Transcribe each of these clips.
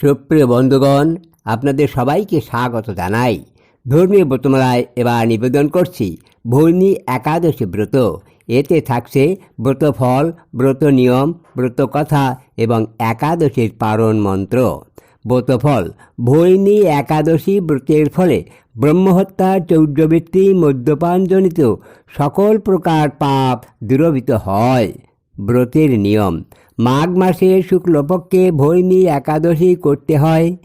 সুপ্রিয় বন্ধুগণ, আপনাদের সবাইকে স্বাগত জানাই। ধর্মীয় ব্রতমালায় এবার নিবেদন করছি, ভৌমি একাদশী ব্রত। এতে থাকছে ব্রতফল, ব্রত নিয়ম, ব্রত কথা এবং একাদশীর পারণ মন্ত্র। ব্রতফল ভৈনী একাদশী ব্রতের ফলে ব্রহ্মহত্যা চৌর্যবৃত্তি মদ্যপানজনিত সকল প্রকার পাপ দূরবিত হয়। ব্রতের নিয়ম মাঘ মাসে শুক্লপক্ষে ভৈমী একাদশী করতে হয়।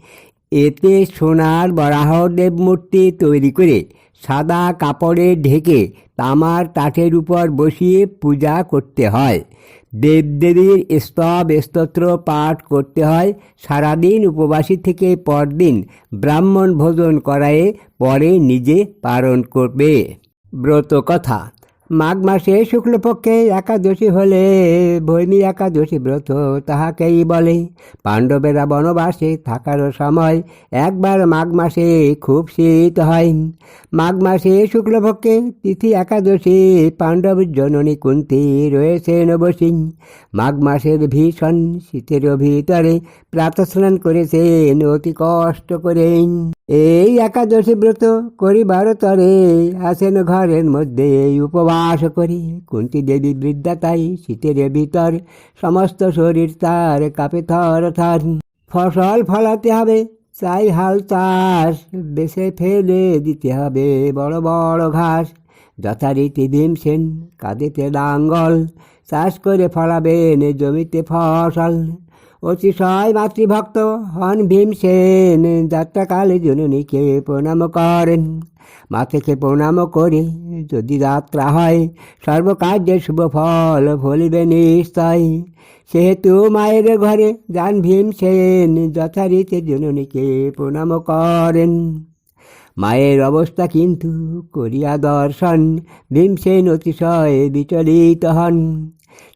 এতে সোনার বরাহদেব মূর্তি তৈরি করে সাদা কাপড়ে ঢেকে তামার কাঠের উপর বসিয়ে পূজা করতে হয়। দেবদেবীর স্তব স্তোত্র পাঠ করতে হয়। সারাদিন উপবাসী থেকে পরদিন ব্রাহ্মণ ভোজন করায়ে পরে নিজে পালন করবে। ব্রত কথা মাঘ মাসে শুক্লপক্ষে একাদশী হলে ভৈমী একাদশী ব্রত তাহাকেই বলে। পাণ্ডবেরা বনবাসে থাকার সময় একবার মাঘ মাসে খুব শীত হয়। মাঘ মাসে শুক্লপক্ষে তিথি একাদশী পাণ্ডব জননী কুন্তি রয়েছেন বসি মাঘ মাসের ভীষণ শীতের ভিতরে প্রাতঃস্নান করেছেন, অতি কষ্ট করে এই একাদশী ব্রত করি তরে আসেন ঘরের মধ্যে উপবাস করি। কুন্তি দেবী বৃদ্ধা তাই শীতের ভিতর সমস্ত শরীর তার কাপে থর থর। ফসল ফলাতে হবে চাই হাল, চাষ, বেছে ফেলে দিতে হবে বড় বড় ঘাস। যথারীতি ভীমসেন কাঁদিতে লাঙ্গল, চাষ করে ফলাবেন জমিতে ফসল। অতিশয় মাতৃভক্ত হন ভীমসেন যাত্রাকালে জননীকে প্রণাম করেন। মাতাকে প্রণাম করে। যদি যাত্রা হয়, সর্বকার্যের শুভ ফল ফলিবে নিশ্চয়। সেহেতু মায়ের ঘরে যান ভীমসেন যথারীতি জননীকে প্রণাম করেন। মায়ের অবস্থা কিন্তু করিয়া দর্শন ভীমসেন অতিশয় বিচলিত হন।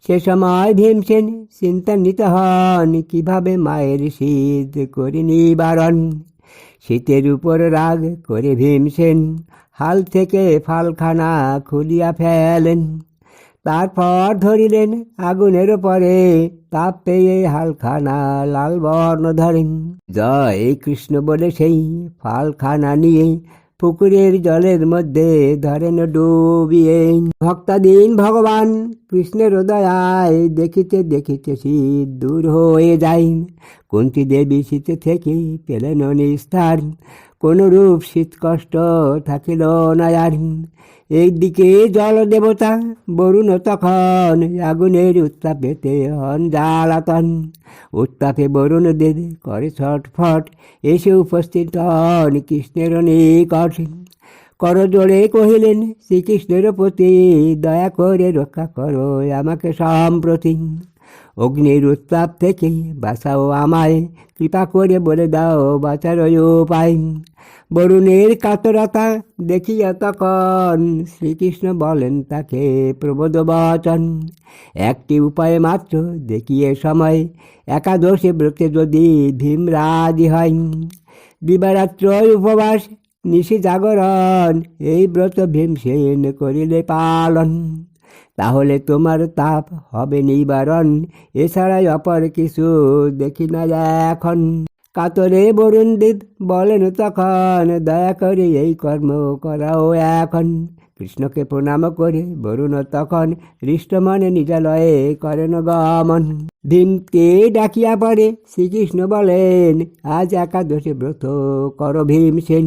সে সময় ভীমসেন চিন্তান্বিত হন, কীভাবে মায়ের শীত করে নিবারণ? শীতের উপর রাগ করে ভীমসেন হাল থেকে ফালখানা খুলিয়া ফেলেন। তারপর ধরিলেন আগুনের পরে তাপ পেয়ে হালখানা লাল বর্ণ ধরেন। জয় কৃষ্ণ বলে সেই ফালখানা নিয়ে পুকুরের জলের মধ্যে ধরেন ডুবিয়ে। ভক্তাধীন ভগবান কৃষ্ণের দয়ায় দেখিতে দেখিতে শীত দূর হয়ে যাই কুন্তি দেবী শীতে থেকে পেলেন নিস্তার কোন রূপ শীত কষ্ট থাকিল না আর। এইদিকে জল দেবতা বরুণ তখন আগুনের উত্তাপেতে হন জ্বালাতন উত্তাপে বরুণ দেব করে ছটফট, এসে উপস্থিত হন কৃষ্ণের নিকট। কর জোড়ে কহিলেন, শ্রীকৃষ্ণের প্রতি দয়া করে রক্ষা করো আমাকে সম্প্রতি। অগ্নির উত্তাপ থেকে বাঁচাও আমায়, কৃপা করে বলে দাও বাঁচার উপায়। বরুণের কাতরতা দেখিয়া তখন শ্রীকৃষ্ণ বলেন, তাকে প্রবোধ বচন। একটি উপায় মাত্র দেখিয়ে সময়। একাদশী ব্রতে যদি ভীম রাজি হয় দিবারাত্র উপবাস নিশি জাগরণ, এই ব্রত ভীমসেন করিলে পালন। তাহলে তোমার তাপ হবে নিবারণ এছাড়াই অপর কিছু দেখি না এখন। কাতরে বরুণ বলেন তখন, দয়া করে এই কর্ম করাও এখন। কৃষ্ণকে প্রণাম করে, বরুণ তখন হৃষ্টমনে নিজালয়ে করেন গমন। ভীমকে ডাকিয়া পড়ে, শ্রীকৃষ্ণ বলেন, আজ একাদশী ব্রত কর ভীম সেন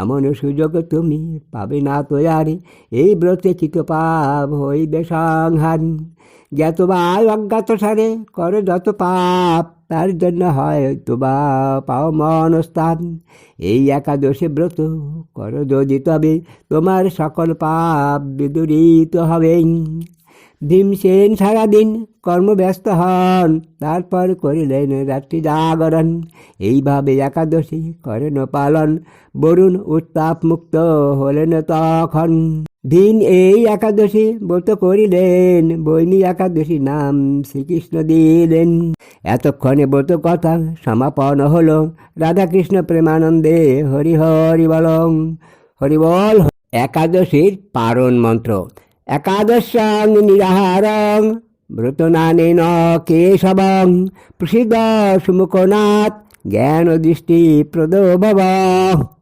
এমন সুযোগ তুমি পাবে না তো আর এই ব্রতে চিত পাপ হইবে সংহার। জ্ঞাত বা অজ্ঞাত সারে কর যত পাপ, তার জন্য হয় বা পাও মনস্থান এই একাদশী ব্রত কর যদি তবে তোমার সকল পাপ বিদূরিত হবে ভীমসেন সারাদিন কর্মব্যস্ত হন, তারপর করিলেন রাত্রি জাগরণ। এইভাবে একাদশী করেন পালন, বরুণ উত্তাপ মুক্ত হলেন তখন। দিন এই একাদশী ব্রত করিলেন, বৈনী একাদশী নাম শ্রীকৃষ্ণ দিলেন। এতক্ষণে ব্রত কথা সমাপন হলো। রাধাকৃষ্ণ প্রেমানন্দে হরি হরি বলং, হরি বল একাদশীর পারণ মন্ত্র। একাদশং নিরাহারং ব্রতনানেন কেশবং প্রসিদ্ধ সুমুখনাথ জ্ঞান দৃষ্টি প্রদ ভব।